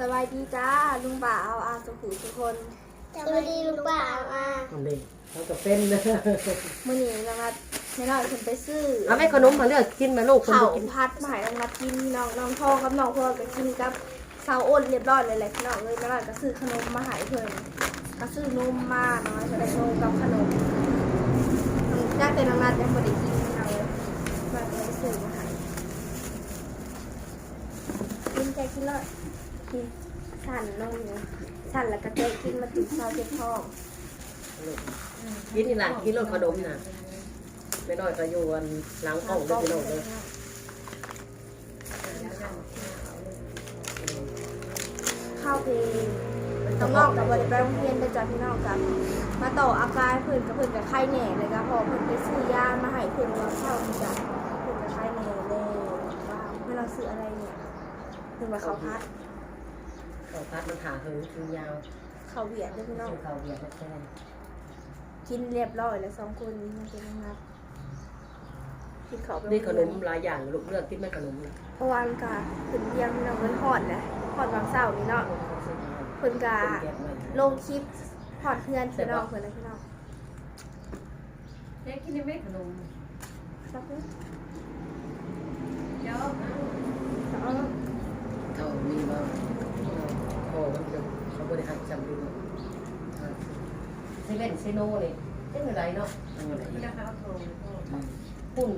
สบายดีจ้าลุงบ่าวอาสุขุทุกคนสวัสดีลูกบ่าวอะอันนี้เขาก็เป็นนะมื่อนี้นะคะแม่น้อยคนไปซื้อเอาแม่ขนมมาเลือกกินไหมลูกคนเขาบ่กินพัดมาให้น้องนัดกินน้องน้องทองกับน้องพ่อก็กินกับเซาอ้นเรียบร้อยเลยแหละพี่น้องเลยแม่น้อยก็ซื้อขนมมาให้เพิ่นก็ซื้อนมมาน้อยก็ได้นมกับขนมได้แต่น้องนัดยังไม่ได้กินพี่น้องเลยมาก็เลยซื้อมาให้กินใจกินเลย กินสั่นน้องอยู่สั่นแล้วก็ใจกินมาติดเซาเจ็บท้องกินนี่ล่ะกินรสขนมน่ะไม่น้อยก็อยู่อันหลังกล้องด้วยพี่น้องเลยเข้าเพลงต้องนอกกับบริไปโรงเรียนไปจากพี่น้องกันมาต่ออาการเพื่อนกับเพื่อนกับไข้แหน่เลยครับพอเพื่อนไปซื้อยามาให้เพื่อนว่าเข้าที่จะเพื่อนกับไข้แหน่เลยว่าเมื่อเราซื้ออะไรเนี่ยเพื่อนว่าเขาพัด เขาพัดมันหาหือคือยาวเขาเบียดด้วยพี่น้อง เขาเบียดแค่นั้นกินเรียบร้อยแล้วสองคนนี้มันเป็นยังไงกินเขาไปนี่ขนมหลายอย่างลูกเลือกกินไหมขนมน่ะเพราะวามันกาขึ้นเรียงพี่น้องมันหอดนะหอดวางเสาร์นี่เนาะเพื่อนกาเก็บไว้ลงคลิปหอดเพื่อนพี่น้องเพื่อนนะพี่น้องเด็กกินได้ไหมขนมสักนิดเดี๋ยวเอาเอาเขามีบ้างโอ้มันจะเขาบริหารจำดูเซเว่นเซโน่เลยเป็นอะไรเนาะที่ราคาเอาโทรโทรพุ่น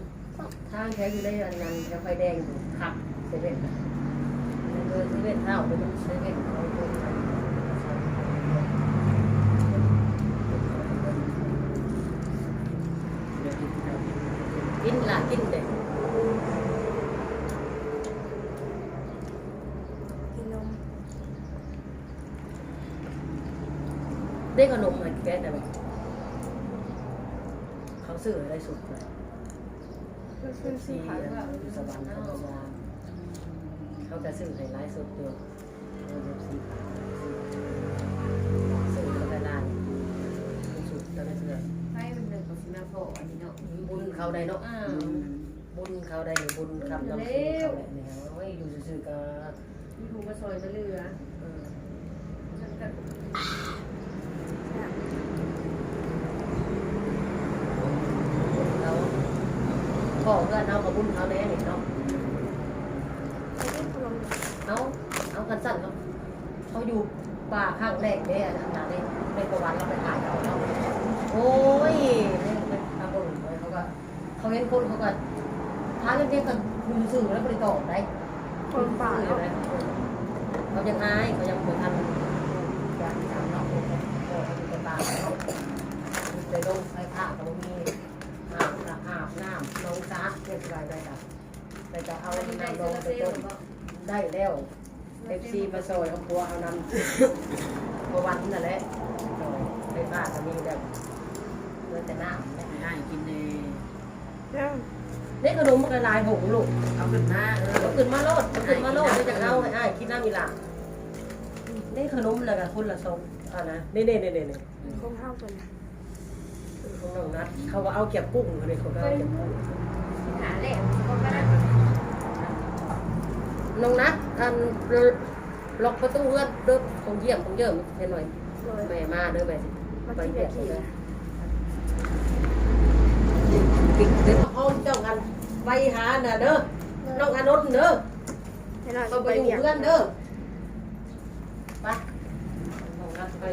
ทางแค่อยู่ในอันนั้นจะไฟแดงอยู่ขับเซเว่นเดินเซเว่นเท่าเดินเซเว่นเขาเดินกินละกินเด็ก กินนม ได้ขนมมาแก้ได้ไหมเขาซื้ออะไรสุดเลยซื้อซื้ซื้ออซีขายอยู่สวรรค์เขาบอกว่าเขาจะซื้อให้ร้ายสุดเดียวเขาจะซื้อซื้อแล้วก็ได้สุดแล้วก็เสือให้มันเดินกับสิมาโผล่อันนี้เนาะบุญเขาได้เนาะอ้าวบุญเขาได้บุญคำนำซื้อเขาได้เนี่ยโอ้ยอยู่ซื่อๆก็มีหูมาซอยมาเรือ เออ ฉันก็ เรา พ่อเพื่อนเอากับบุญเขาแน่นี่เนาะเอาเอากันสั่นเขาเขาอยู่ป่าข้างแรกเนี่ยอันนั้นเนี่ยในประวัติเราไปถ่ายเขาเนาะโอ้ยเนี่ยทำบุญเลยเขาก็เขาเห็นคนเขาก็พาเรื่องนี้กันดูสื่อแล้วบริตอบได้คนป่าเนาะเขายังอายเขายังไม่ทันอย่ากจำเนาะโอ้โหเขาอยู่ป่าเนาะไปลงไปท่าตรงนี้อาบ อาบน้ำน้องซักเรียบร้อยได้จ้ะไปจะเอาเอามันได้น้ำลเซงลไปล์ต้นก็ได้แล้วเอฟซีมาซอยเอาปัวเอานำประวันนั่นแหละซอยไปบ้านก็มีแบบเพื่อแต่น้ำเนี่ยไม่ได้กินในเด็กขนมมันละลายหงลูกเอาขึ้นมาเออเอาขึ้นมาโลดเอาขึ้นมาโลดเดี๋ยวจะเอาให้อ้ายกินน้ำมีหลังนี่ขนมอะไรกันคนละทรงอ่านะนี่นี่นี่นี่นี่คงเท่ากันของน้ องนัดเขาว่าเอาเก็บกุ้งเขาเลยเขาก็เอาเก็บกุ้งหาแหลกก็ได้น้องนัดอันล็อกประตูเอื้อนเด้อคงเยี่ยมคงเยี่ยมเห็นหน่อยเลยแม่มาเด้อแม่สิมาไปที่เบีเบียยดดเลที่ยกิ๊กเดี๋ยวเขาเจ้ากันไปหาน่ะเด้อน้องอานนท์เด้อให้หน่อยเขาไปไปอยู่เบียดเพื่อนเด้อไปน้องนัดไป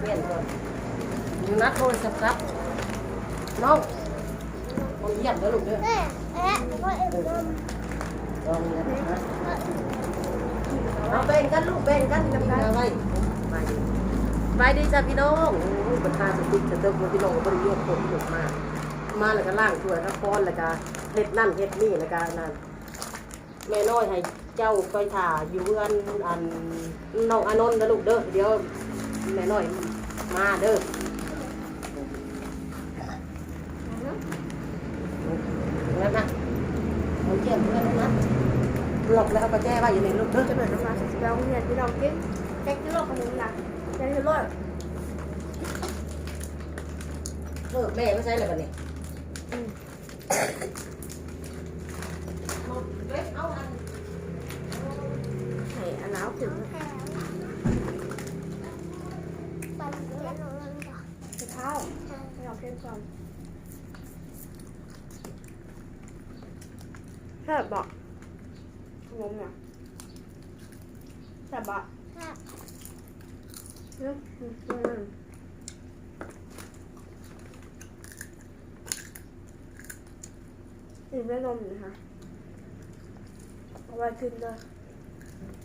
เวียนก่อน นัดโทรศัพท์ครับน้องคนเยี่ยมเด้อลูกเด้อแม่แม่ก็เอ็มนมลองเนี่ยนะเอาแบ่งกันลูกแบ่งกันทำงานอะไรไปไปดีจ้ะพี่น้องโอ้ยประธาสติจะเติมพี่น้องบริโภคคนถูกมากมาแล้วก็ล่างถ้วยครับป้อนแล้วก็เฮ็ดนั่นเฮ็ดนี่แล้วก็นั่นแม่น้อยให้เจ้าไปถ่าอยู่เพื่อนอันน้องอานนท์นะลูกเด้อเดี๋ยวแม่น้อยมาเด้องั้นนะเอาเยี่ยมเพื่อนนะ ลอกแล้วกระแจไว้อยู่ในลูกเด้อจะเหมือนน้องมาสิบแล้วเนี่ยพี่น้องกินแก๊กที่โลกขนมนะแก๊กที่โลกเออแม่ไม่ใช่เลยบัดนี้เอาให้อันนั้นถึงแถวปั่นเลี้ยงน้องนั่นก่อนจะเข้าให้เราเล่นก่อนแค่บอก งงเนี่ยแค่บอกค่ะเรื่องอีกไม่นมอยู่นะคะเอาไว้กินเลย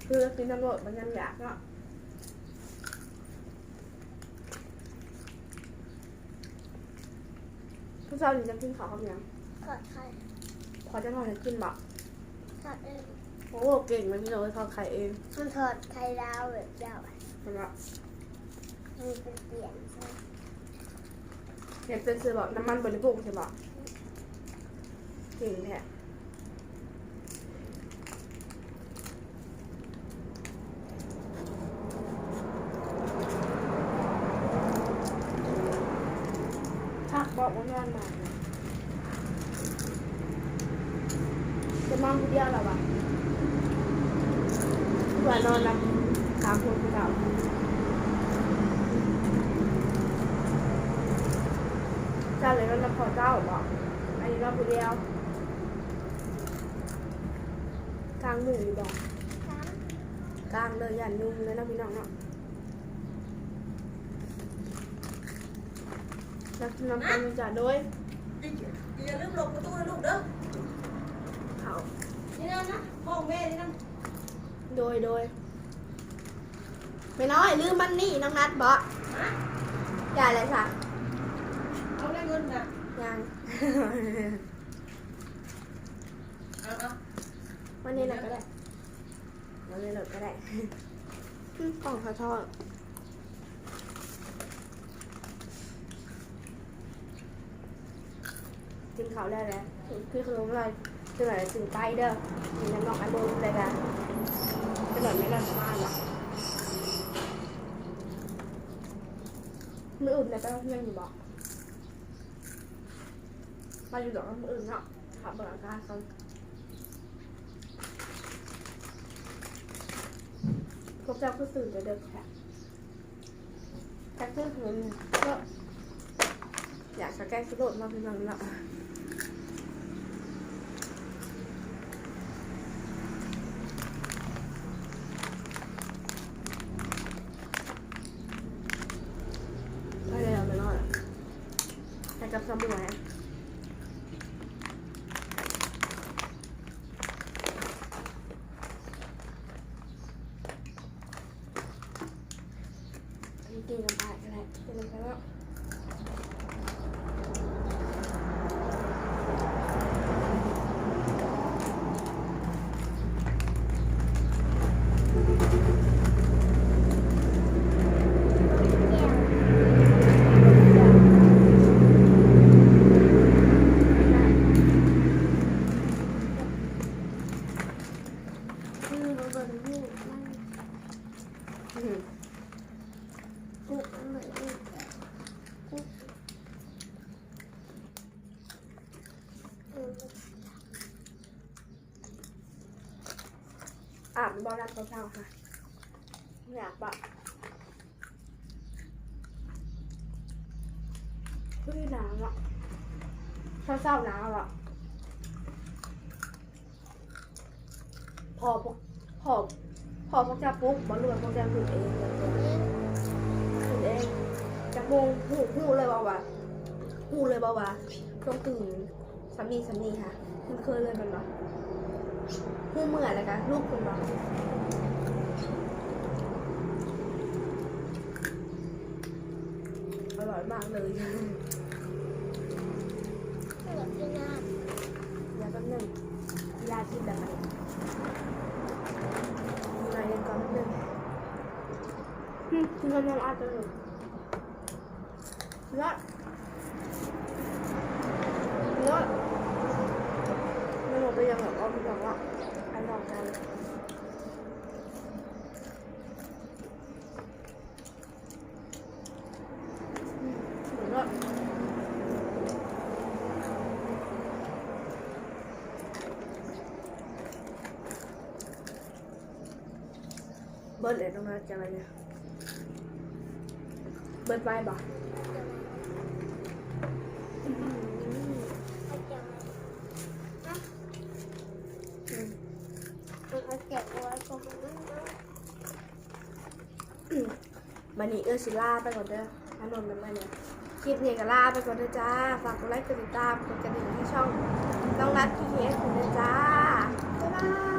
คือกินตำรวจมันยังอยากเนาะผู้ชายอยู่จะกินข้าวเขายังกอดไข่พอจะนอนจะกินบะทอดเอง โอ้โหเก่งมันพี่เลยทอดไข่เองมันทอดไข่ดาวแบบยาวอะเห็นปะมันเป็นเปลี่ยนใช่เห็นเป็นซื้อแบบน้ำมันบริโภคใช่ปะเก่งแท้ถ้าบอกว่านอนมาจะนอนคนเดียวเหรอวะ เพื่อนอนนำสามคนคือเก่าเจ้าเลยก็นำขอเจ้าบอกอันนี้เราคนเดียวกลางหมู่บอกครับกลางเลยอย่านุ่มเลยนะพี่น้องเนาะแล้วนำกันจ่าโดยอย่าลืมหลบประตูนะลูกเด้อเขานี่นั่นนะห้องแม่นี่นั่น โดยโดยไม่น้อยลืมมันนี่น้องนัดบอกอย่าเลยค่ะเอาได้เงินนะยังเอาเอาวันนี้เลยก็ได้วันนี้เลยก็ได้อืมกล่องขอโทษกินข้าวได้แล้วคือขนมอะไรจะหน่อยถึงใกล้เด้อมีน้ำนอกอันโดนเลยกัน จะหน่อยไม่รันมากหรอกมืออื่นเลยไปเพื่อนอยู่บอกมาอยู่ดอกมืออื่นเนาะถามเบิกอาการก่อนพวกเจ้าก็ตื่นไปเด็กแค่แต่เพื่อนผมก็อยากจะแก้สุดโดดมาเป็นนังละไม่ได้เอาไปรอดอะ แต่กับสมุนอันนี้กินกันไปอะไรกินกันไปแล้ว แก้วคือมันเป็นลูกมัน อืมลูกมันเหมือลูกลูกเอออาบน้ำบอลรับเช้าค่ะอยากปะเฮ้ยหนาวอะเช้าๆหนาวอะพอพอ พอพวกจะปลุ๊บบอลลูนพวกจะตื่นเองเลยตื่นเองจากโมงหูหูเลยบอกว่าหูเลยบอกว่าต้องตื่นสามีสามีค่ะคุณเคยเลยมันบอกหูเหมือนอะไรกันลูกคุณบอกอร่อยมากเลยแบบที่หน้าแล้วก็หนึ่งยาคิดแบบไหนมีอะไรเรียนก่อนหนึ่ง อืมคุณกำลังอาจจะหนึ่งยอดยอดไม่หมดไปยังแบบว่าพี่บอกว่าอันดอกกันอืมยอดเบิร์ดเลยตรงนั้นจะอะไรเนี่ย เบิร์ดไปบ่อืมเอาเก็บไว้นะอืมเอาเก็บไว้ก่อนนะบันนี้เออสิลาไปก่อนเด้ออานนท์มันมาเนี่ยคลิปนี้ก็ลาไปก่อนเด้อจ้า ฝากกดไลค์กดติดตามกดกระดิ่งให้ช่องน้องรัดพีเอสคุณเด้อจ้า บ๊ายบาย